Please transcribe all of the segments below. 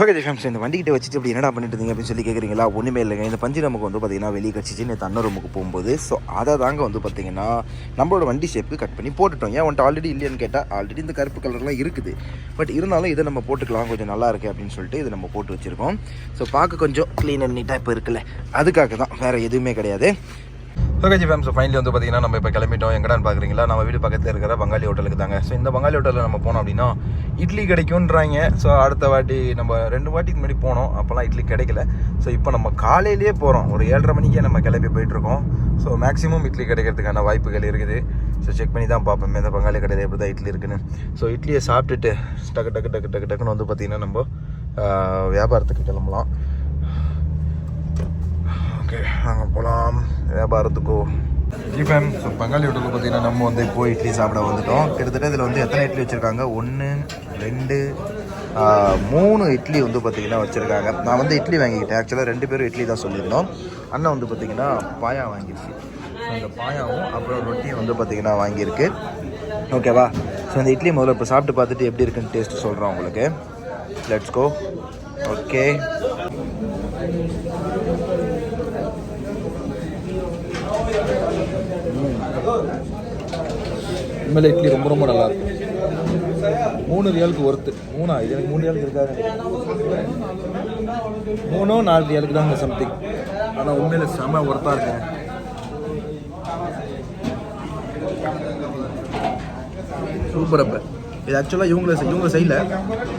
Okay ஃபேம்ஸ் இந்த வண்டிக்கிட்ட வச்சுட்டு இப்படி என்னடா பண்ணிட்டு இருந்தீங்க அப்படின்னு சொல்லி கேட்குறீங்களா ஒன்றுமே இல்லைங்க. இந்த பஞ்சு நமக்கு வந்து பார்த்தீங்கன்னா வெளியே கட்சிச்சு நேற்று அண்ணன் ரூமுக்கு போகும்போது. ஸோ அதை தாங்க வந்து பார்த்தீங்கன்னா நம்மளோட வண்டி ஷேப்புக்கு கட் பண்ணி போட்டுட்டோம். ஏன் வந்துட்டு ஆல்ரெடி இல்லையான்னு கேட்டால் ஆல்ரெடி இந்த கருப்பு கலர்லாம் இருக்குது. பட் இருந்தாலும் இதை நம்ம போட்டுக்கலாம். கொஞ்சம் நல்லா இருக்குது அப்படின்னு சொல்லிட்டு இதை நம்ம போட்டு வச்சுருக்கோம். ஸோ பார்க்க கொஞ்சம் க்ளீன் அண்ட் நீட்டாக இப்போ இருக்குல்ல. அதுக்காக தான் வேறு எதுவுமே கிடையாது. ஓகே ஃபேம் ஸோ ஃபைனலி வந்து பார்த்தீங்கன்னா நம்ம இப்போ கிளம்பிட்டோம். எங்கடான்னு பார்க்குறீங்களா நம்ம வீடு பக்கத்தில் இருக்கிற பங்காளி ஹோட்டலுக்கு தாங்க. ஸோ இந்த பங்காளி ஹோட்டலில் நம்ம போனோம் அப்படின்னா இட்லி கிடைக்கும்ன்றாங்க. ஸோ அடுத்த வாட்டி நம்ம ரெண்டு வாட்டிக்கு முன்னாடி போனோம். அப்போல்லாம் இட்லி கிடைக்கல. ஸோ இப்போ நம்ம காலையிலேயே போகிறோம் ஒரு ஏழரை மணிக்கே நம்ம கிளம்பி போயிட்டுருக்கோம். ஸோ மேக்ஸிமம் இட்லி கிடைக்கிறதுக்கான வாய்ப்புகள் இருக்குது. ஸோ செக் பண்ணி தான் பார்ப்போம். இந்த பங்காளி கடையில் எப்படி தான் இட்லி இருக்குன்னு. ஸோ இட்லியை சாப்பிட்டுட்டு டக்கு டக்கு டக்கு டக்கு டக்குன்னு வந்து பார்த்திங்கன்னா நம்ம வியாபாரத்துக்கு கிளம்பலாம். ஓகே நாங்கள் போகலாம் வியாபாரத்துக்கோ. ஜி ஸோ பங்காளி ஹோட்டலில் பார்த்தீங்கன்னா நம்ம வந்து இப்போ இட்லி சாப்பிட வந்துட்டோம். கிட்டத்தட்ட இதில் வந்து எத்தனை இட்லி வச்சுருக்காங்க? ஒன்று ரெண்டு மூணு இட்லி வந்து பார்த்தீங்கன்னா வச்சுருக்காங்க. நான் வந்து இட்லி வாங்கிக்கிட்டேன். ஆக்சுவலாக ரெண்டு பேரும் இட்லி தான் சொல்லியிருந்தோம். அண்ணன் வந்து பார்த்தீங்கன்னா பாயா வாங்கிடுச்சு ஸோ அந்த பாயாவும் அப்புறம் ரொட்டியும் வந்து பார்த்தீங்கன்னா வாங்கியிருக்கு. ஓகேவா ஸோ அந்த இட்லி முதல்ல இப்போ சாப்பிட்டு பார்த்துட்டு எப்படி இருக்குன்னு டேஸ்ட் சொல்கிறோம் உங்களுக்கு. லெட்ஸ் கோ ஓகே உண்மையிலே இட்லி ரொம்ப ரொம்ப நல்லா இருக்கும் மூணு ரியாலுக்கு ஒர்த்து மூணா? இது எனக்கு மூணு ரியாலுக்கு இருக்காது. மூணோ நாலு ரியாலுக்கு தாங்க சம்திங் ஆனால் உண்மையில செம ஒர்த்தாக இருக்கேன் சூப்பர் அப்போ. இது ஆக்சுவலாக இவங்கள இவங்க சைடில்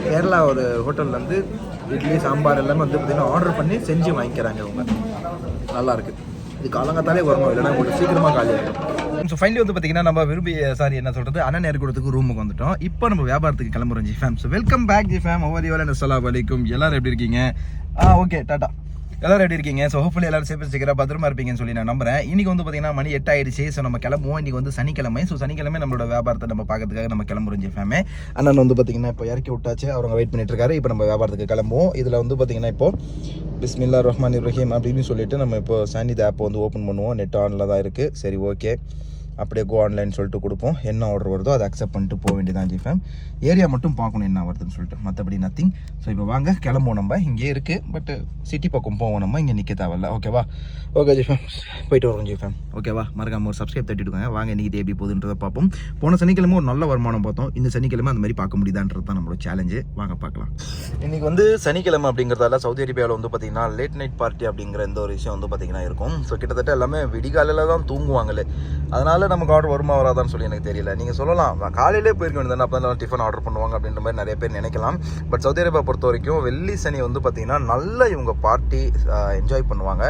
கேரளா ஒரு ஹோட்டலில் வந்து இட்லி சாம்பார் எல்லாமே வந்து பார்த்தீங்கன்னா ஆர்டர் பண்ணி செஞ்சு வாங்கிக்கிறாங்க இவங்க. நல்லாயிருக்கு இது காலங்காத்தாலே வரணும் இல்லைன்னா உங்களுக்கு சீக்கிரமாக காலி ஆகிடும் ஸோ ஃபைனலி வந்து பார்த்தீங்கன்னா நம்ம விரும்பி சாரி என்ன சொல்கிறது அண்ணன் ஏற்கூடத்துக்கு ரூமுக்கு வந்துட்டோம். இப்போ நம்ம வியாபாரத்துக்கு கிளம்புறோம் G fam so welcome back G fam ஒவ்வொரு வேலை அஸ்ஸலாமு அலைக்கும் எல்லாரும் எப்படி இருக்கீங்க? ஆ ஓகே டாட்டா எல்லாரும் எப்படி இருக்கீங்க? ஸோ ஹோப்ஃபுல்லி எல்லாரும் சேஃப் சீக்கிரம் பத்திரமா இருப்பீங்கன்னு சொல்லி நான் நம்புறேன். இன்னைக்கு வந்து பார்த்தீங்கன்னா மணி எட்டு ஆயிடுச்சு ஸோ நம்ம கிளம்புவோம். இன்னைக்கு வந்து சனிக்கிழமை. ஸோ சனிக்கிழமை நம்மளோட வியாபாரத்தை நம்ம பார்க்கறதுக்காக நம்ம கிளம்புறோம் ஜெஃபேமே அண்ணன் வந்து பார்த்தீங்கன்னா இப்போ இறக்கி விட்டாச்சு. அவங்க வெயிட் பண்ணிட்டு இருக்காரு. இப்போ நம்ம வியாபாரத்துக்கு கிளம்புவோம். இதில் வந்து பார்த்தீங்கன்னா இப்போ பிஸ்மில்லா ரஹ்மான் ரஹீம் அப்படின்னு சொல்லிட்டு நம்ம இப்போ சானித் ஆப் வந்து ஓப்பன் பண்ணுவோம். நெட் ஆனில் தான் இருக்குது சரி ஓகே அப்படியே கோ ஆன்லைன் சொல்லிட்டு கொடுப்போம். என்ன ஆர்டர் வருதோ அதை அக்செப்ட் பண்ணிட்டு போக வேண்டியதான் ஜிஃபேம் ஏரியா மட்டும் பார்க்கணும் என்ன வருதுன்னு சொல்லிட்டு. மற்றபடி நத்திங் ஸோ இப்போ வாங்க கிளம்புவோம் நம்ம. இங்கே இருக்குது பட் சிட்டி பக்கம் போவோம் நம்ம. இங்கே நிற்க தேவையில்ல. ஓகேவா ஓகே ஜிஃபேம் போயிட்டு வரோம் ஜிஃபேம் ஓகேவா மறக்காம ஒரு சப்ஸ்கிரைப் தட்டிடுங்க வாங்க இன்னைக்கு எப்படி போகுதுன்றதை பார்ப்போம். போன சனிக்கிழமை ஒரு நல்ல வருமானம் பார்த்தோம். இந்த சனிக்கிழமை அந்த மாதிரி பார்க்க முடியுதான்றது தான் நம்மளோட சேலஞ்சு வாங்க பார்க்கலாம். இன்றைக்கி வந்து சனிக்கிழமை அப்படிங்கிறதால சவுதி அரேபியாவில் வந்து பார்த்தீங்கன்னா லேட் நைட் பார்ட்டி அப்படிங்கிற இந்த ஒரு விஷயம் வந்து பார்த்தீங்கன்னா இருக்கும். ஸோ கிட்டத்தட்ட எல்லாமே விடிகாலையில் தான் தூங்குவாங்களே. அதனால் நமக்கு ஆர்டர் வருமா வராதான்னு சொல்லி எனக்கு தெரியல. நீங்கள் சொல்லலாம். நான் காலையிலே போயிருக்க வேண்டியது அப்போ தான் டிஃபன் ஆர்டர் பண்ணுவாங்க அப்படின்ற மாதிரி நிறைய பேர் நினைக்கலாம். பட் சவுதி அரேபியா பொறுத்த வரைக்கும் வெள்ளி சனி வந்து பார்த்திங்கன்னா நல்ல இவங்க பார்ட்டி என்ஜாய் பண்ணுவாங்க.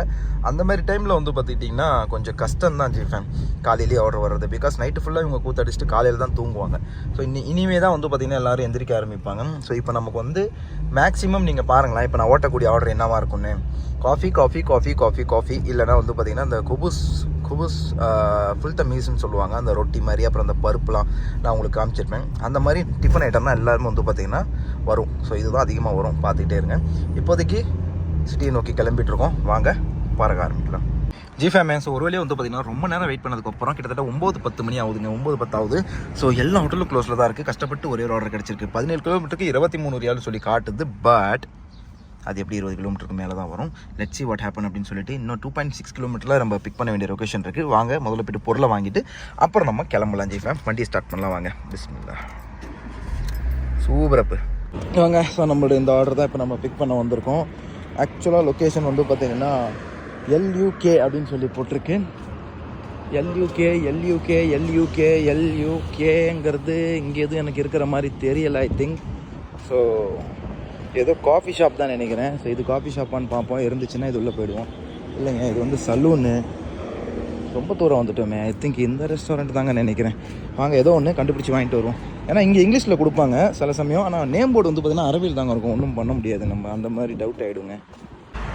அந்த மாதிரி டைமில் வந்து பார்த்துக்கிட்டிங்கன்னா கொஞ்சம் கஷ்டம் தான் ஜிஃபேன் காலையிலேயே ஆர்டர் வர்றது. பிகாஸ் நைட்டு ஃபுல்லாக இவங்க கூத்தடிச்சுட்டு காலையில் தான் தூங்குவாங்க. ஸோ இனி இனிமே தான் வந்து பார்த்திங்கன்னா எல்லோரும் எந்திரிக்க ஆரம்பிப்பாங்க. ஸோ இப்போ நமக்கு வந்து மேக்ஸிமம் நீங்கள் பாருங்களேன். இப்போ நான் ஓட்டக்கூடிய ஆர்டர் என்னவா இருக்கும்னு? Coffee coffee coffee coffee coffee இல்லைனா வந்து பார்த்திங்கன்னா இந்த குபுஸ் குபுஸ் ஃபுல் மீஸ்னு சொல்லுவாங்க. அந்த ரொட்டி மாதிரி அப்புறம் அந்த பருப்புலாம் நான் உங்களுக்கு காமிச்சிருப்பேன். அந்த மாதிரி டிஃபன் ஐட்டம் எல்லாருமே வந்து பார்த்திங்கன்னா வரும். ஸோ இதுதான் அதிகமாக வரும். பார்த்துக்கிட்டே இருங்க. இப்போதைக்கு சிட்டியை நோக்கி கிளம்பிட்டுருக்கோம். வாங்க பறக்க ஆரம்பிக்கலாம். ஜி ஃபேமே ஸோ ஒரு வழியாக வந்து பார்த்தீங்கன்னா ரொம்ப நேரம் வெயிட் பண்ணதுக்கப்புறம் கிட்டத்தட்ட ஒம்பது பத்து மணி ஆகுதுங்க. ஒம்பது பத்தாவது ஸோ எல்லா ஹோட்டலும் க்ளோஸில் தான் இருக்குது கஷ்டப்பட்டு ஒரே ஒரு ஆர்டர் கிடச்சிருக்கு. பதினேழு கிலோமீட்டருக்கு இருபத்தி மூணு ரியால் சொல்லி காட்டுது. பட் அது எப்படி இருபது கிலோமீட்டருக்கு மேலே தான் வரும். லெட்ஸ் see வாட் ஹேப்பன் அப்படின்னு சொல்லிட்டு இன்னும் டூ பாயிண்ட் சிக்ஸ் கிலோமீட்டரில் நம்ம பிக் பண்ண வேண்டிய லொக்கேஷன் இருக்குது வாங்க முதல்ல போய்ட்டு பொருளை வாங்கிட்டு அப்புறம் நம்ம கிளம்பலாம் ஜி ஃபேம் வண்டியை ஸ்டார்ட் பண்ணலாம் வாங்க. பிஸ்மில்லா சூப்பரப்பு வாங்க ஸோ நம்மளோட இந்த ஆர்டர் தான் இப்போ நம்ம பிக் பண்ண வந்திருக்கோம். ஆக்சுவலாக லொக்கேஷன் வந்து பார்த்தீங்கன்னா எல்யூகே அப்படின்னு சொல்லி போட்டிருக்கு. எல்யூகே எல்யூகே எல்யூகே எல்யூகேங்கிறது இங்கே எதுவும் எனக்கு இருக்கிற மாதிரி தெரியல ஐ திங்க் ஸோ ஏதோ காஃபி ஷாப் தான் நினைக்கிறேன். ஸோ இது காஃபி ஷாப்பான்னு பார்ப்போம். இருந்துச்சுன்னா இது உள்ளே போயிடுவோம். இல்லைங்க இது வந்து சலூனு ரொம்ப தூரம் வந்துட்டோமே. ஐ திங்க் இந்த ரெஸ்டாரண்ட் தாங்க நினைக்கிறேன். வாங்க ஏதோ ஒன்று கண்டுபிடிச்சி வாங்கிட்டு வருவோம். ஏன்னா இங்கே இங்கிலீஷில் கொடுப்பாங்க சில சமயம். ஆனால் நேம் போர்டு வந்து பார்த்தீங்கன்னா அரபியில் தாங்க இருக்கும். ஒன்றும் பண்ண முடியாது. நம்ம அந்த மாதிரி டவுட் ஆகிடுங்க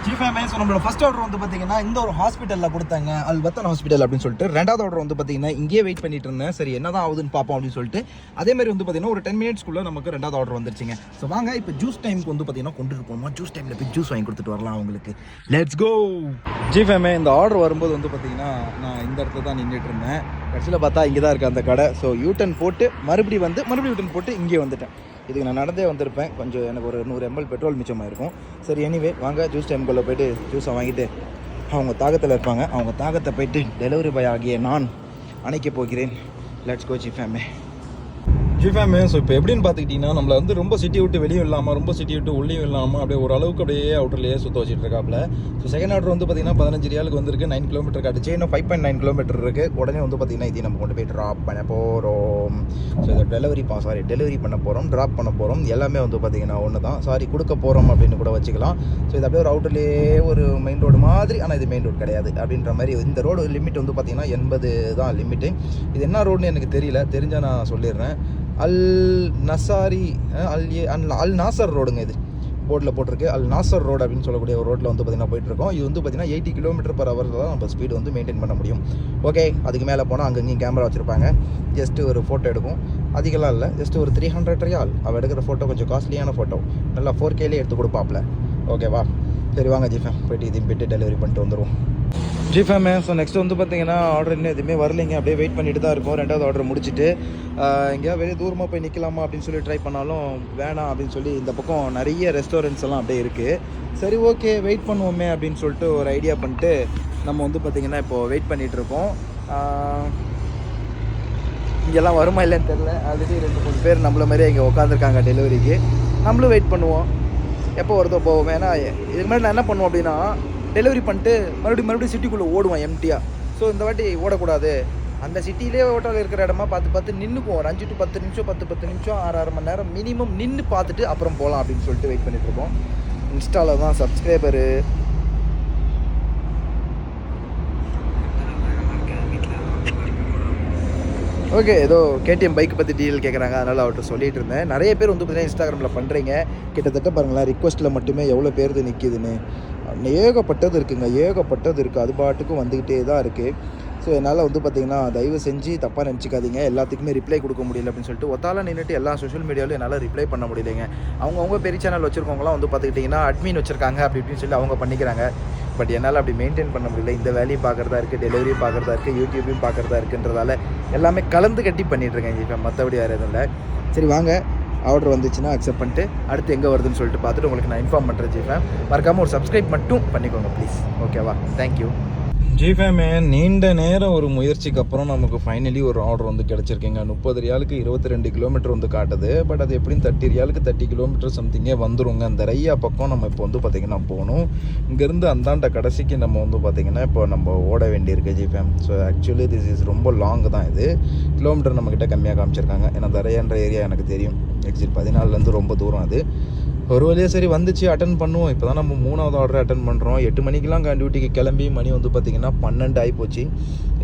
சீஃப் எம்எஸ் நம்மளோட ஃபர்ஸ்ட் ஆர்டர் வந்து பார்த்தீங்கன்னா இந்த ஒரு ஹாஸ்பிட்டலில் கொடுத்தாங்க. அல் வத்தன் ஹாஸ்பிட்டல் அப்படின்னு சொல்லிட்டு. ரெண்டாவது ஆர்டர் வந்து பார்த்தீங்கன்னா இங்கேயே வெயிட் பண்ணிட்டு இருந்தேன். சரி என்னதான் ஆகுதுன்னு பார்ப்போம் அப்படின்னு சொல்லிட்டு. அதே மாதிரி வந்து பார்த்தீங்கன்னா ஒரு டென் மினிட்ஸ்க்குள்ளே நமக்கு ரெண்டாவது ஆர்டர் வந்துருச்சுங்க. ஸோ வாங்க இப்போ ஜூஸ் டைமுக்கு வந்து பார்த்தீங்கன்னா கொண்டு போகணுமா ஜூஸ் டைமில் போய் ஜூஸ் வாங்கி கொடுத்துட்டு வரலாம் அவங்களுக்கு. லெட்ஸ் கோ ஜி ஃபேமே இந்த ஆர்டர் வரும்போது வந்து பார்த்தீங்கன்னா நான் இந்த இடத்துல தான் நின்றுட்டு இருந்தேன். கடைசியில் பார்த்தா இங்கே தான் இருக்குது அந்த கடை. ஸோ யூட்டன் போட்டு மறுபடியும் வந்து மறுபடியும் யூட்டன் போட்டு இங்கே வந்துட்டேன். இதுக்கு நான் நடந்தே வந்திருப்பேன். கொஞ்சம் எனக்கு ஒரு நூறு எம்எல் பெட்ரோல் மிச்சமாக இருக்கும் சரி எனிவே வாங்க ஜூஸ் டைம்குள்ளே போயிட்டு ஜூஸை வாங்கிட்டு அவங்க தாகத்தில் இருப்பாங்க. அவங்க தாகத்தை போயிட்டு டெலிவரி பாய் ஆகிய நான் அணைக்க போகிறேன். லெட்ஸ் கோச்சி ஃபேமே ஜிஃபேமே ஸோ இப்போ எப்படின்னு பார்த்துக்கிட்டிங்கன்னா நம்மளை வந்து ரொம்ப சிட்டி விட்டு வெளியும் இல்லாமல் ரொம்ப சிட்டி விட்டு உள்ளேயும் இல்லாமல் அப்படியே ஒரு அளவுக்கு அப்படியே அவுட்டர்லேயே சுற்ற வச்சுட்டு இருக்காப்ல ஸோ செகண்ட் ஆர்டர் வந்து பார்த்தீங்கன்னா பதினஞ்சு ரியாலுக்கு வந்திருக்கு நைன் கிலோமீட்டர் காட்டுச்சு இன்னும் ஃபைவ் பாயிண்ட் நைன் கிலோமீட்டர் இருக்குது உடனே வந்து பார்த்தீங்கன்னா இதையும் நம்ம கொண்டு போய் ட்ராப் பண்ண போகிறோம் ஸோ இதை டெலிவரி பா சாரி டெலிவரி பண்ண போகிறோம் ட்ராப் பண்ண போகிறோம் எல்லாமே வந்து பார்த்தீங்கன்னா ஒன்று தான் சாரி கொடுக்க போகிறோம் அப்படின்னு கூட வச்சுக்கலாம். ஸோ இது அப்படியே ஒரு அவுட்டர்லேயே ஒரு மெயின் ரோடு மாதிரி ஆனால் இது மெயின் ரோடு கிடையாது. அப்படின்ற மாதிரி இந்த ரோடு லிமிட் வந்து பார்த்தீங்கன்னா எண்பது தான் லிமிட்டு இது என்ன ரோடுன்னு எனக்கு தெரியல. தெரிஞ்சால் நான் சொல்லிடுறேன். அல் நசாரி அல் ஏ அல் அல் நாசர் ரோடுங்க இது. போர்டில் போட்டிருக்கு அல் நாசர் ரோடு அப்படின்னு சொல்லக்கூடிய ஒரு ரோட்டில் வந்து பார்த்தீங்கன்னா போயிட்டுருக்கோம். இது வந்து பார்த்தீங்கன்னா எயிட்டி கிலோமீட்டர் பர் ஹவர் தான் நம்ம ஸ்பீடு வந்து மெயின்டைன் பண்ண முடியும். ஓகே அதுக்கு மேலே போனால் அங்கங்கேயும் கேமரா வச்சுருப்பாங்க. ஜஸ்ட்டு ஒரு ஃபோட்டோ எடுக்கும். அதிகலாம் இல்லை. ஜஸ்ட் ஒரு த்ரீ ஹண்ட்ரட் ரியால். அவள் எடுக்கிற ஃபோட்டோ கொஞ்சம் காஸ்ட்லியான ஃபோட்டோ நல்லா ஃபோர் கேலேயே எடுத்து கொடுப்பாப்ல. ஓகேவா சரி வாங்க ஜிஃபேம் போயிட்டு இதையும் போயிட்டு டெலிவரி பண்ணிட்டு வந்துடுவோம் ஜிஃபேமே ஸோ நெக்ஸ்ட் வந்து பார்த்தீங்கன்னா ஆர்டர் இன்னும் எதுவுமே வரலைங்க. அப்படியே வெயிட் பண்ணிட்டு தான் இருக்கோம். ரெண்டாவது ஆர்டர் முடிச்சுட்டு எங்கேயாவது வெளியே தூரமாக போய் நிற்கலாமா அப்படின்னு சொல்லி ட்ரை பண்ணாலும் வேணாம் அப்படின்னு சொல்லி இந்த பக்கம் நிறைய ரெஸ்டாரண்ட்ஸ் எல்லாம் அப்படியே இருக்குது சரி ஓகே வெயிட் பண்ணுவோமே அப்படின்னு சொல்லிட்டு ஒரு ஐடியா பண்ணிட்டு நம்ம வந்து பார்த்திங்கன்னா இப்போது வெயிட் பண்ணிகிட்ருக்கோம் இங்கெல்லாம் வருமா இல்லைன்னு தெரில ஆல்ரெடி ரெண்டு மூணு பேர் நம்மள மாதிரியே இங்கே உட்காந்துருக்காங்க டெலிவரிக்கு நம்மளும் வெயிட் பண்ணுவோம். எப்போ வருதோ போவோம். ஏன்னா இதுக்கு மாதிரி நான் என்ன பண்ணுவோம் அப்படின்னா டெலிவரி பண்ணிட்டு மறுபடியும் மறுபடியும் சிட்டிக்குள்ளே ஓடுவோம் எம்டியாக ஸோ இந்த வாட்டி ஓடக்கூடாது. அந்த சிட்டிலே ஹோட்டல் இருக்கிற இடமா பார்த்து பார்த்து நின்றுக்குவோம் ஒரு அஞ்சு டு பத்து நிமிஷம் பத்து பத்து நிமிஷம் ஆறு ஆறு மணி நேரம் மினிமம் நின்று பார்த்துட்டு அப்புறம் போகலாம் அப்படின்னு சொல்லிட்டு வெயிட் பண்ணிட்டுருக்கோம் இன்ஸ்டாவில் தான் சப்ஸ்கிரைபரு ஓகே ஏதோ கேடிஎம் பைக் பற்றி டீல் கேட்குறாங்க அதனால் அவர்கிட்ட சொல்லிட்டு இருந்தேன். நிறைய பேர் வந்து பார்த்தீங்கன்னா இன்ஸ்டாகிராமில் பண்ணுறீங்க கிட்டத்தட்ட பாருங்களேன் ரிக்வஸ்ட்டில் மட்டுமே எவ்வளோ பேருது நிற்கிதுன்னு ஏகப்பட்டது இருக்குங்க ஏகப்பட்டது இருக்குது அது பாட்டுக்கும் வந்துக்கிட்டே தான் இருக்குது ஸோ என்னால் வந்து பார்த்தீங்கன்னா தயவு செஞ்சு தப்பாக நினச்சிக்காதீங்க. எல்லாத்துக்குமே ரிப்ளை கொடுக்க முடியல அப்படின்னு சொல்லிட்டு ஒத்தால நின்றுட்டு எல்லா சோஷியல் மீடியாவிலும் என்னால் ரிப்ளை பண்ண முடியலைங்க. அவங்கவுங்க பெரிய சேனல் வச்சுருக்கவங்களாம் வந்து பார்த்துக்கிட்டிங்கன்னா அட்மின் வச்சுருக்காங்க அப்படி இப்படின்னு சொல்லி அவங்க பண்ணிக்கிறாங்க. பட் என்னால் அப்படி மெயின்டைன் பண்ண முடியல. இந்த வேலையும் பார்க்குறதா இருக்குது டெலிவரியும் பார்க்குறதா இருக்குது யூடியூப்பையும் பார்க்குறதா இருக்குன்றதால எல்லாமே கலந்து கட்டி பண்ணிகிட்ருக்கேன் இப்போ மற்றபடி வேறு எதுவும் இல்லை. சரி வாங்க. ஆர்டர் வந்துச்சுன்னா அக்செப்ட் பண்ணிட்டு அடுத்து எங்கே வருதுன்னு சொல்லிட்டு பார்த்துட்டு உங்களுக்கு நான் இன்ஃபார்ம் பண்ணுறேன் ஜிஃபேம் மறக்காமல் ஒரு சப்ஸ்கிரைப் மட்டும் பண்ணிக்கோங்க ப்ளீஸ் ஓகேவா தேங்க்யூ ஜிஃபேமே நீண்ட நேரம் ஒரு முயற்சிக்கு அப்புறம் நமக்கு ஃபைனலி ஒரு ஆர்டர் வந்து கிடச்சிருக்குங்க. முப்பது ரியாலுக்கு இருபத்தி ரெண்டு கிலோமீட்டர் வந்து காட்டுது. பட் அது எப்படியும் தேர்ட்டி ரியாலுக்கு தேர்ட்டி கிலோமீட்டர் சம்திங்கே வந்துருங்க. அந்த ரையா பக்கம் நம்ம இப்போ வந்து பார்த்திங்கன்னா போகணும். இங்கேருந்து அந்தாண்ட கடைசிக்கு நம்ம வந்து பார்த்திங்கன்னா இப்போ நம்ம ஓட வேண்டியிருக்கு G fam so actually this is ரொம்ப லாங் தான் இது. கிலோமீட்டர் நம்மக்கிட்ட கம்மியாக காமிச்சிருக்காங்க. ஏன்னா தரையான்ற ஏரியா எனக்கு தெரியும். எக்ஸிட் பதினாலுலேருந்து ரொம்ப தூரம் அது. ஒரு வழியாக சரி வந்துச்சு அட்டன் பண்ணுவோம். இப்போ தான் நம்ம மூணாவது ஆர்டர் அட்டன் பண்ணுறோம் எட்டு மணிக்கெலாம் டியூட்டிக்கு கிளம்பி மணி வந்து பார்த்திங்கன்னா பன்னெண்டு ஆகிப்போச்சு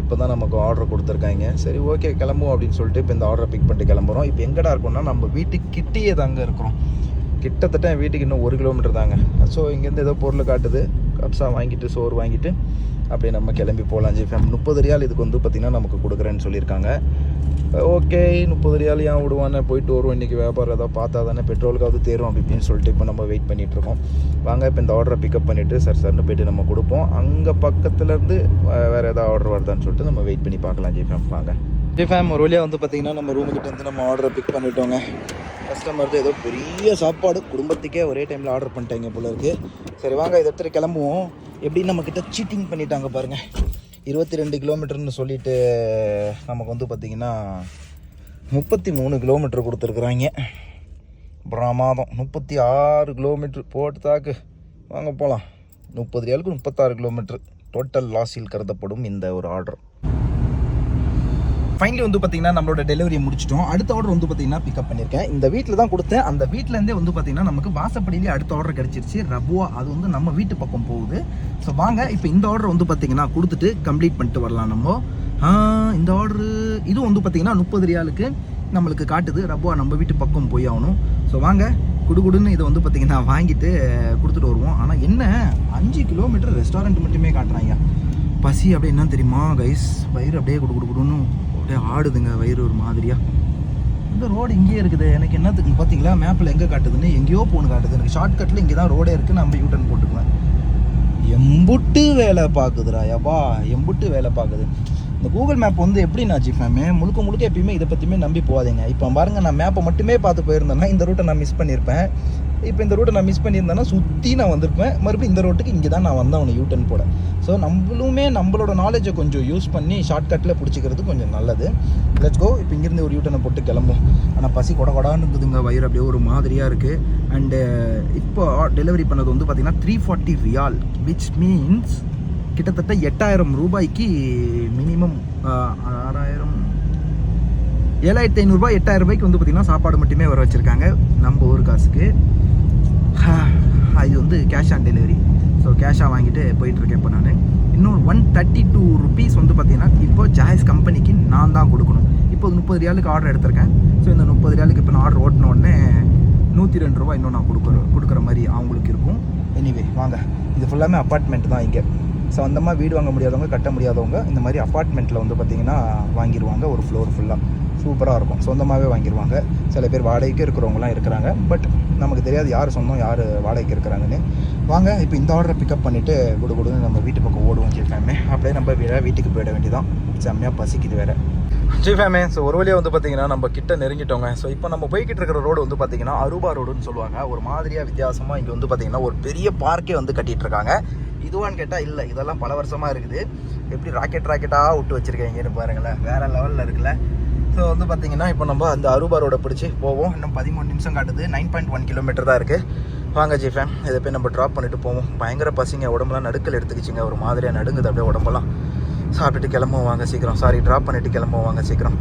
இப்போ தான் நமக்கு ஆர்டர் கொடுத்துருக்காங்க. சரி ஓகே கிளம்புவோம் அப்படின்னு சொல்லிட்டு இப்போ இந்த ஆர்டரை பிக் பண்ணிட்டு கிளம்புறோம். இப்போ எங்கடா இருக்கோம்னா நம்ம வீட்டுக்கு கிட்டேயே தாங்க இருக்கிறோம். கிட்டத்தட்ட என் வீட்டுக்கு இன்னும் ஒரு கிலோமீட்டர் தாங்க. ஸோ இங்கேருந்து ஏதோ பொருள் காட்டுது. கப்ஸா வாங்கிட்டு சோறு வாங்கிட்டு அப்படியே நம்ம கிளம்பி போகலாம் ஜிஃபேம் முப்பது ரியால் இதுக்கு வந்து பார்த்திங்கன்னா நமக்கு கொடுக்குறேன்னு சொல்லியிருக்காங்க. ஓகே முப்பது ரியால் ஏன் விடுவானே? போயிட்டு வருவோம். இன்றைக்கி வியாபாரம் ஏதாவது பார்த்தா தானே பெட்ரோலுக்காவது தேரும் அப்படி இப்படின்னு சொல்லிட்டு இப்போ நம்ம வெயிட் பண்ணிகிட்ருக்கோம் வாங்க இப்போ இந்த ஆர்டரை பிக்கப் பண்ணிவிட்டு சார் சார்னு போயிட்டு நம்ம கொடுப்போம். அங்கே பக்கத்துலேருந்து வேறு ஏதாவது ஆர்டர் வருதான்னு சொல்லிட்டு நம்ம வெயிட் பண்ணி பார்க்கலாம். ஜிஃபேம் வாங்க. ஜிஃபேம் ஒரு வழியாக வந்து பார்த்திங்கன்னா நம்ம ரூமுக்கிட்ட வந்து நம்ம ஆர்டரை பிக் பண்ணிட்டோங்க. கஸ்டமர் ஏதோ பெரிய சாப்பாடு குடும்பத்துக்கே ஒரே டைமில் ஆர்டர் பண்ணிட்டாங்க போல இருக்கு. சரி வாங்க இதை எடுத்துகிட்டு கிளம்புவோம். எப்படி நம்மக்கிட்ட சீட்டிங் பண்ணிட்டாங்க பாருங்கள் இருபத்தி ரெண்டு கிலோமீட்டர்னு சொல்லிட்டு நமக்கு வந்து பார்த்திங்கன்னா முப்பத்தி மூணு கிலோமீட்டர் கொடுத்துருக்குறாங்க. பிரமாதம். முப்பத்தி ஆறு கிலோமீட்டர் போட்டு தாக்கு. வாங்க போகலாம் முப்பது ஏழுக்கு முப்பத்தாறு கிலோமீட்டர். டோட்டல் லாஸில் கருதப்படும் இந்த ஒரு ஆர்டர் ஃபைனலி வந்து பார்த்தீங்கன்னா நம்மளோட டெலிவரி முடிச்சிட்டோம். அடுத்த ஆர்டர் வந்து பார்த்தீங்கன்னா பிக்கப் பண்ணியிருக்கேன் இந்த வீட்டில் தான் கொடுத்தேன். அந்த வீட்டிலேருந்தே வந்து பார்த்தீங்கன்னா நமக்கு வாசப்படியிலே அடுத்த ஆர்டர் கிடச்சிருச்சு. ரபுவா அது வந்து நம்ம வீட்டு பக்கம் போகுது. ஸோ வாங்க இப்போ இந்த ஆர்டர் வந்து பார்த்தீங்கன்னா கொடுத்துட்டு கம்ப்ளீட் பண்ணிட்டு வரலாம் நம்ம. இந்த ஆர்டரு இது வந்து பார்த்தீங்கன்னா முப்பது ரியாலுக்கு நம்மளுக்கு காட்டுது. ரபுவா நம்ம வீட்டு பக்கம் போய் ஆகணும். ஸோ வாங்க குடுகுடுன்னு இதை வந்து பார்த்தீங்கன்னா வாங்கிட்டு கொடுத்துட்டு வருவோம். ஆனால் என்ன? அஞ்சு கிலோமீட்டர் ரெஸ்டாரண்ட் மட்டுமே காட்டுறாங்க. பசி அப்படியே என்ன தெரியுமா கைஸ் வயிறு அப்படியே குடு குடு குடுன்னு. அப்படியே ஆடுதுங்க வயிறு ஒரு மாதிரியா. இந்த ரோடு இங்கேயே இருக்குது. எனக்கு என்னத்துக்கு பார்த்தீங்களா? மேப்பில் எங்கே காட்டுதுன்னு? எங்கேயோ போகணும் காட்டுது. எனக்கு ஷார்ட்கட்டில் இங்கே தான் ரோடே இருக்குது நம்ம யூட்டன் போட்டுக்குவேன். எம்புட்டு வேலை பார்க்குதுடா யப்பா எம்புட்டு வேலை பார்க்குது. இந்த கூகுள் மேப் வந்து எப்படின்னா ஜிஃபேமே முழுக்க முழுக்க எப்பயுமே இதை பற்றியுமே நம்பி போகாதீங்க. இப்போ பாருங்க நான் மேப்பை மட்டுமே பார்த்து போயிருந்தேன்னா இந்த ரூட்டை நான் மிஸ் பண்ணியிருப்பேன். இப்போ இந்த ரூட்டை நான் மிஸ் பண்ணியிருந்தேன்னா சுற்றி நான் வந்திருப்பேன். மறுபடியும் இந்த ரோட்டுக்கு இங்கே தான் நான் வந்தேன் அவனை யூட்டன் போட ஸோ நம்மளுமே நம்மளோட நாலேஜை கொஞ்சம் யூஸ் பண்ணி ஷார்ட்கட்டில் பிடிச்சிக்கிறது கொஞ்சம் நல்லது. லெட்ஸ் கோ இப்போ இங்கேருந்து ஒரு யூட்டனை போட்டு கிளம்பும் ஆனால் பசி கொட கொடான்னு இருக்குதுங்க வயிறு அப்படியே ஒரு மாதிரியாக இருக்குது அண்டு இப்போ டெலிவரி பண்ணது வந்து பார்த்திங்கன்னா three forty riyal which means கிட்டத்தட்ட எட்டாயிரம் ரூபாய்க்கு மினிமம் ஆறாயிரம் ஏழாயிரத்தி ஐநூறுரூபா எட்டாயிரம் ரூபாய்க்கு வந்து பார்த்திங்கன்னா சாப்பாடு மட்டுமே வர வச்சுருக்காங்க நம்ம ஊர் காசுக்கு. இது வந்து கேஷ் ஆன் டெலிவரி ஸோ கேஷாக வாங்கிட்டு போயிட்டுருக்கேன் இப்போ நான். இன்னும் ஒன் தேர்ட்டி டூ ருபீஸ் வந்து பார்த்தீங்கன்னா இப்போ ஜாய்ஸ் கம்பெனிக்கு நான் தான் கொடுக்கணும். இப்போ முப்பது ரியாலுக்கு ஆர்டர் எடுத்திருக்கேன். ஸோ இந்த முப்பது ரியாலுக்கு இப்போ நான் ஆர்டர் ஓட்டின உடனே நூற்றி ரெண்டு ரூபா இன்னும் நான் கொடுக்குற கொடுக்குற மாதிரி அவங்களுக்கு இருக்கும். எனிவே வாங்க. இது ஃபுல்லாமே அப்பார்ட்மெண்ட் தான் இங்கே. ஸோ அந்தமாதிரி வீடு வாங்க முடியாதவங்க கட்ட முடியாதவங்க இந்த மாதிரி அப்பார்ட்மெண்ட்டில் வந்து பார்த்திங்கன்னா வாங்கிடுவாங்க ஒரு ஃப்ளோர் ஃபுல்லாக சூப்பராக இருக்கும். சொந்தமாகவே வாங்கிடுவாங்க சில பேர் வாடகைக்கு இருக்கிறவங்களாம் இருக்கிறாங்க. பட் நமக்கு தெரியாது யார் சொந்தம் யார் வாடகைக்கு இருக்கிறாங்கன்னு. வாங்க இப்போ இந்த ஆர்டரை பிக்கப் பண்ணிவிட்டு குடு குடுன்னு நம்ம வீட்டு பக்கம் ஓடுவோம் ஜி ஃபேமே அப்படியே நம்ம வீட வீட்டுக்கு போயிட வேண்டியதான் செம்மையாக பசிக்குது வேறு. ஜி ஃபேமே ஸோ ஒரு வழியாக வந்து பார்த்தீங்கன்னா நம்ம கிட்ட நெருங்கிட்டோங்க ஸோ இப்போ நம்ம போய்கிட்டு இருக்கிற ரோடு வந்து பார்த்தீங்கன்னா அருபா ரோடுன்னு சொல்லுவாங்க. ஒரு மாதிரியாக வித்தியாசமாக இங்கே வந்து பார்த்தீங்கன்னா ஒரு பெரிய பார்க்கே வந்து கட்டிட்டு இருக்காங்க. இதுவான்னு கேட்டால் இல்லை இதெல்லாம் பல வருஷமாக இருக்குது. எப்படி ராக்கெட் ராக்கெட்டாக விட்டு வச்சுருக்கீங்கன்னு பாருங்களேன். வேறு லெவலில் இருக்குல்ல. ஸோ வந்து பார்த்தீங்கன்னா இப்போ நம்ம அந்த அருபா ரோடை பிடிச்சி போவோம். இன்னும் பதிமூணு நிமிஷம் காட்டுது. நைன் பாயிண்ட் ஒன் கிலோமீட்டர் தான் இருக்குது வாங்க ஜி ஃபேம் இதை போய் நம்ம ட்ராப் பண்ணிட்டு போவோம். பயங்கர பசிங்க. உடம்புலாம் நடுக்கல் எடுத்துக்கிச்சிங்க. ஒரு மாதிரியாக நடுங்குது அப்படியே உடம்பெல்லாம். சாப்பிட்டுட்டு கிளம்புவோம் வாங்க சீக்கிரம். சாரி ட்ராப் பண்ணிவிட்டு கிளம்புவோம் வாங்க சீக்கிரம்.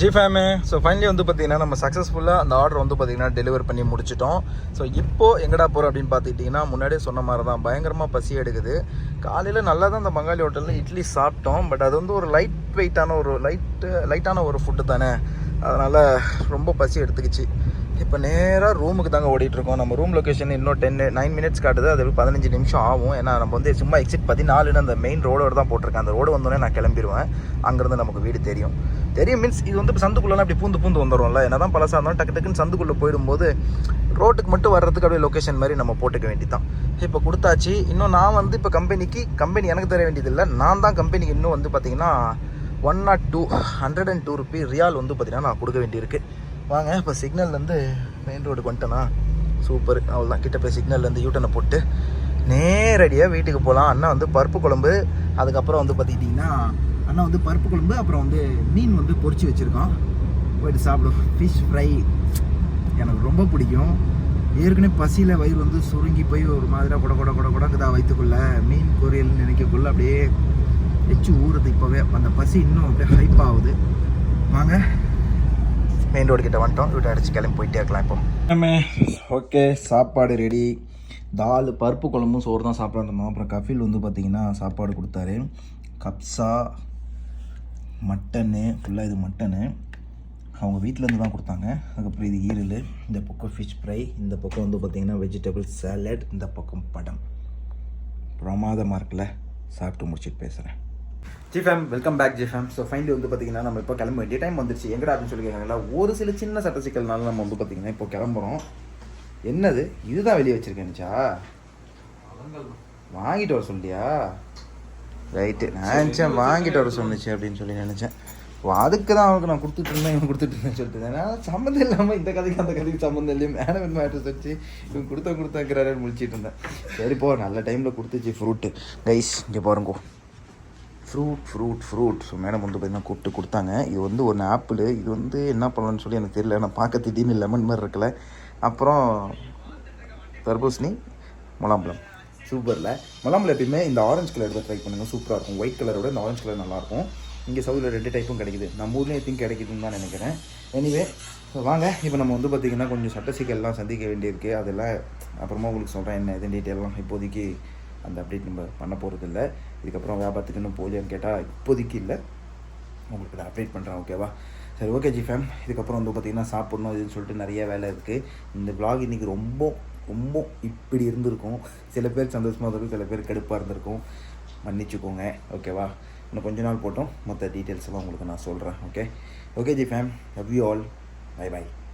ஜி ஃபேமே ஸோ ஃபைனலி வந்து பார்த்திங்கன்னா நம்ம சக்ஸஸ்ஃபுல்லாக அந்த ஆர்டர் வந்து பார்த்திங்கன்னா டெலிவர் பண்ணி முடிச்சிட்டோம். ஸோ இப்போது எங்கடா போகிறோம் அப்படின்னு பார்த்துக்கிட்டிங்கன்னா முன்னாடியே சொன்ன மாதிரி தான் பயங்கரமாக பசி எடுக்குது. காலையில் நல்லா தான் அந்த பங்காளி ஹோட்டலில் இட்லி சாப்பிட்டோம். பட் அது வந்து ஒரு லைட் வெயிட்டான ஒரு லைட்டு லைட்டான ஒரு ஃபுட்டு தானே. அதனால் ரொம்ப பசி எடுத்துக்கிச்சு. இப்போ நேராக ரூமுக்கு தாங்க ஓடிட்டுருக்கோம். நம்ம ரூம் லொக்கேஷன் இன்னும் டென் நைன் மினிட்ஸ் காட்டுது. அது பதினஞ்சு நிமிஷம் ஆகும். ஏன்னா நம்ம வந்து சும்மா எக்ஸிட் பதினாலுன்னு அந்த மெயின் ரோடோட தான் போட்டிருக்கேன். அந்த ரோடு வந்தோடனே நான் கிளம்பிடுவேன் அங்கேருந்து நமக்கு வீடு தெரியும். தெரியும் மீன்ஸ் இது வந்து இப்போ சந்துக்குள்ளலாம் அப்படி பூந்து பூந்து வந்துடும்ல என்ன தான் பழசாக இருந்தாலும் டக்கு டக்குன்னு சந்துக்குள்ளே போயிடும்போது ரோட்டுக்கு மட்டும் வர்றதுக்கு அப்படியே லொக்கேஷன் மாதிரி நம்ம போட்டுக்க வேண்டியதான் இப்போ கொடுத்தாச்சு. இன்னும் நான் வந்து இப்போ கம்பெனிக்கு கம்பெனி எனக்கு தர வேண்டியதில்லை. நான் தான் கம்பெனிக்கு இன்னும் வந்து பார்த்திங்கன்னா one nought two hundred and two rupee riyal வந்து பார்த்திங்கன்னா நான் கொடுக்க வேண்டியிருக்கு. வாங்க இப்போ சிக்னல்லேருந்து மெயின் ரோடு வந்துட்டேனா? சூப்பர் அவ்வளோதான் கிட்ட போய் சிக்னல்லேருந்து யூட்டனை போட்டு நேரடியாக வீட்டுக்கு போகலாம் அண்ணா வந்து பருப்பு குழம்பு. அதுக்கப்புறம் வந்து பார்த்துக்கிட்டிங்கன்னா அண்ணா வந்து பருப்பு குழம்பு அப்புறம் வந்து மீன் வந்து பொறிச்சு வச்சுருக்கோம் போயிட்டு சாப்பிடும். ஃபிஷ் ஃப்ரை எனக்கு ரொம்ப பிடிக்கும். ஏற்கனவே பசியில் வயிறு வந்து சுருங்கி போய் ஒரு மாதிரியாக கொட கொட கொட கொடங்குதா வைத்துக்குள்ள மீன் பொரியல் நினைக்கக்குள்ள அப்படியே எச்சு ஊறுது இப்போவே. அந்த பசி இன்னும் அப்படியே ஹைப் ஆகுது. வாங்க. மெயின் ரோடு கிட்ட வந்துட்டோம். வீட்டை அடிச்சு கிளம்பி போயிட்டே இருக்கலாம் இப்போ. ஓகே சாப்பாடு ரெடி தால் பருப்பு குழம்பும் சோறு தான் சாப்பிட அப்புறம் கஃபில் வந்து பார்த்தீங்கன்னா சாப்பாடு கொடுத்தாரு. கப்ஸா மட்டனு ஃபுல்லாக இது மட்டனு. அவங்க வீட்டிலேருந்து தான் கொடுத்தாங்க. அதுக்கப்புறம் இது ஈரல் இந்த பக்கம் ஃபிஷ் ஃப்ரை இந்த பக்கம் வந்து பார்த்தீங்கன்னா வெஜிடபிள் சாலட் இந்த பக்கம் படம். பிரமாதமாக இருக்குல்ல. சாப்பிட்டு முடிச்சுட்டு பேசுகிறேன் G fam welcome back G fam so finally வந்து பார்த்தீங்கன்னா நம்ம இப்போ கிளம்ப வேண்டிய டைம் வந்துருச்சு. எங்கடா அப்படின்னு சொல்லி கேட்குறாங்களா ஒரு சில சின்ன சட்ட சிக்கல்னால நம்ம வந்து பார்த்தீங்கன்னா இப்போ கிளம்புறோம். என்னது? இதுதான் வெளியே வச்சுருக்கேன்ச்சா வாங்கிட்டு வர சொல்லியா ரைட்டு நான் நினச்சேன் வாங்கிட்டு வர சொன்னிச்சு அப்படின்னு சொல்லி நினச்சேன். அதுக்கு தான் அவனுக்கு நான் கொடுத்துட்டு இருந்தேன் இவன் கொடுத்துட்டு இருந்தேன் சொல்லிட்டு நான் சம்மந்தம் இல்லாமல் இந்த கதைக்கு அந்த கதைக்கு சம்மந்தம் இல்லையே. மேடம் மேட்டர்ஸ் வச்சு இவன் கொடுத்த கொடுத்தாங்கிறாருன்னு முடிச்சிட்டு இருந்தேன். சரி போ நல்ல டைமில் கொடுத்துச்சு ஃப்ரூட்டு கைஸ் இங்கே பாருங்கோ. Fruit fruit fruit so madam வந்து பார்த்தீங்கன்னா கூப்பிட்டு கொடுத்தாங்க. இது வந்து ஒன்று ஆப்பிள் இது வந்து என்ன பண்ணலாம்னு சொல்லி எனக்கு தெரியல. நான் பார்க்க திடீர்னு லெமன் மாதிரி இருக்கல அப்புறம் தர்பூசணி முலாம்பழம். சூப்பரில் முலாம்பழம் எப்பயுமே இந்த ஆரஞ்சு கலர் எடுத்து ட்ரை பண்ணுங்கள் சூப்பராக இருக்கும். ஒயிட் கலரோட இந்த ஆரஞ்சு கலர் நல்லாயிருக்கும் இங்கே சவுதியில் ரெண்டு டைப்பும் கிடைக்குது. நம்ம ஊர்லேயும் திங்க் கிடைக்குதுன்னு தான் நினைக்கிறேன். எனிவே வாங்க. இப்போ நம்ம வந்து பார்த்திங்கன்னா கொஞ்சம் சட்ட சிக்கல்லாம் சந்திக்க வேண்டியிருக்கு. அதெல்லாம் அப்புறமா உங்களுக்கு சொல்கிறேன் என்ன எதுவும் டீட்டெயிலாம் இப்போதைக்கு அந்த அப்டேட் நம்ம பண்ண போகிறது இல்லை இதுக்கப்புறம் வியாபாரத்துக்கு இன்னும் போலியான்னு கேட்டால் இப்போதைக்கு இல்லை. உங்களுக்கு நான் அப்டேட் பண்ணுறேன் ஓகேவா சரி ஓகே ஜி ஃபேம் இதுக்கப்புறம் வந்து பார்த்திங்கன்னா சாப்பிட்ணும் இதுன்னு சொல்லிட்டு நிறைய வேலை இருக்குது இந்த vlog இன்றைக்கி ரொம்ப ரொம்ப இப்படி இருந்திருக்கும். சில பேர் சந்தோஷமாக இருக்கும் சில பேர் கடுப்பாக இருந்திருக்கும். மன்னிச்சுக்கோங்க ஓகேவா இன்னும் கொஞ்ச நாள் போட்டோம். மொத்த டீட்டெயில்ஸ் எல்லாம் உங்களுக்கு நான் சொல்கிறேன் okay okay G fam love you all bye bye